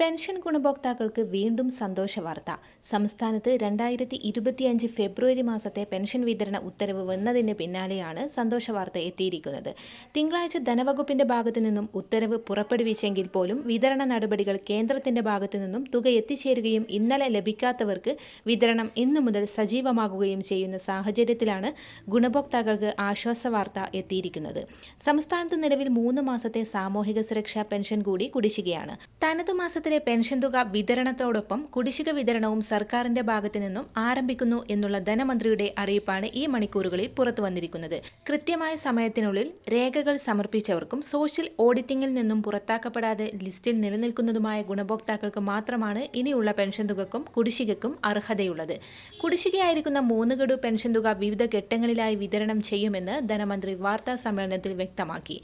Pension ഗുണഭോക്താക്കൾക്ക് വീണ്ടും സന്തോഷ വാർത്ത. സംസ്ഥാനത്ത് രണ്ടായിരത്തി ഇരുപത്തിയഞ്ച് ഫെബ്രുവരി മാസത്തെ പെൻഷൻ വിതരണ ഉത്തരവ് വന്നതിന് പിന്നാലെയാണ് സന്തോഷ വാർത്ത എത്തിയിരിക്കുന്നത്. തിങ്കളാഴ്ച ധനവകുപ്പിന്റെ ഭാഗത്തു നിന്നും ഉത്തരവ് പുറപ്പെടുവിച്ചെങ്കിൽ പോലും വിതരണ നടപടികൾ കേന്ദ്രത്തിന്റെ ഭാഗത്തു നിന്നും തുക എത്തിച്ചേരുകയും ഇന്നലെ ലഭിക്കാത്തവർക്ക് വിതരണം ഇന്നു മുതൽ സജീവമാകുകയും ചെയ്യുന്ന സാഹചര്യത്തിലാണ് ഗുണഭോക്താക്കൾക്ക് ആശ്വാസ വാർത്ത എത്തിയിരിക്കുന്നത്. സംസ്ഥാനത്ത് നിലവിൽ മൂന്ന് മാസത്തെ സാമൂഹിക സുരക്ഷാ പെൻഷൻ കൂടി കുടിശ്ശികയാണ്. തനതു മാസത്തിലെ പെൻഷൻ തുക വിതരണത്തോടൊപ്പം കുടിശ്ശിക വിതരണവും സർക്കാരിന്റെ ഭാഗത്തു നിന്നും ആരംഭിക്കുന്നു എന്നുള്ള ധനമന്ത്രിയുടെ അറിയിപ്പാണ് ഈ മണിക്കൂറുകളിൽ പുറത്തു വന്നിരിക്കുന്നത്. കൃത്യമായ സമയത്തിനുള്ളിൽ രേഖകൾ സമർപ്പിച്ചവർക്കും സോഷ്യൽ ഓഡിറ്റിംഗിൽ നിന്നും പുറത്താക്കപ്പെടാതെ ലിസ്റ്റിൽ നിലനിൽക്കുന്നതുമായ ഗുണഭോക്താക്കൾക്ക് മാത്രമാണ് ഇനിയുള്ള പെൻഷൻ തുകക്കും കുടിശ്ശികക്കും അർഹതയുള്ളത്. കുടിശ്ശികയായിരിക്കുന്ന മൂന്ന് ഗഡു പെൻഷൻ തുക വിവിധ ഘട്ടങ്ങളിലായി വിതരണം ചെയ്യുമെന്ന് ധനമന്ത്രി വാർത്താ സമ്മേളനത്തിൽ വ്യക്തമാക്കി.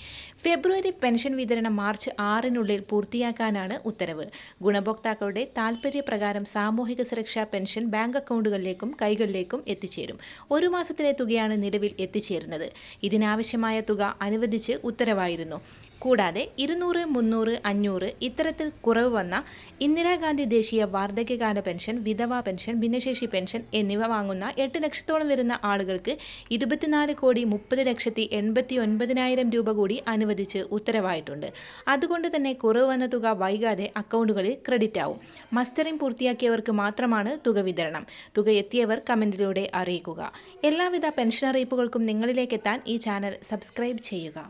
ഫെബ്രുവരി പെൻഷൻ വിതരണം മാർച്ച് ആറിനുള്ളിൽ പൂർത്തിയാക്കാനാണ് ഉത്തരവ്. ഗുണഭോക്താക്കളുടെ താൽപ്പര്യപ്രകാരം സാമൂഹിക സുരക്ഷാ പെൻഷൻ ബാങ്ക് അക്കൗണ്ടുകളിലേക്കും കൈകളിലേക്കും എത്തിച്ചേരും. ഒരു മാസത്തിലെ തുകയാണ് നിലവിൽ എത്തിച്ചേരുന്നത്. ഇതിനാവശ്യമായ തുക അനുവദിച്ച് ഉത്തരവായിരുന്നു. കൂടാതെ ഇരുന്നൂറ് മുന്നൂറ് അഞ്ഞൂറ് ഇത്തരത്തിൽ കുറവ് വന്ന ഇന്ദിരാഗാന്ധി ദേശീയ വാർദ്ധക്യകാല പെൻഷൻ വിധവാ പെൻഷൻ ഭിന്നശേഷി പെൻഷൻ എന്നിവ വാങ്ങുന്ന എട്ട് ലക്ഷത്തോളം വരുന്ന ആളുകൾക്ക് ഇരുപത്തിനാല് കോടി മുപ്പത് ലക്ഷത്തി എൺപത്തി ഒൻപതിനായിരം രൂപ കൂടി അനുവദിച്ച് ഉത്തരവായിട്ടുണ്ട്. അതുകൊണ്ട് തന്നെ കുറവ് വന്ന തുക വൈകാതെ അക്കൗണ്ടുകളിൽ ക്രെഡിറ്റ് ആവും. മസ്റ്ററിംഗ് പൂർത്തിയാക്കിയവർക്ക് മാത്രമാണ് തുക വിതരണം. തുക എത്തിയവർ കമന്റിലൂടെ അറിയിക്കുക. എല്ലാവിധ പെൻഷൻ അറിയിപ്പുകൾക്കും നിങ്ങളിലേക്കെത്താൻ ഈ ചാനൽ സബ്സ്ക്രൈബ് ചെയ്യുക.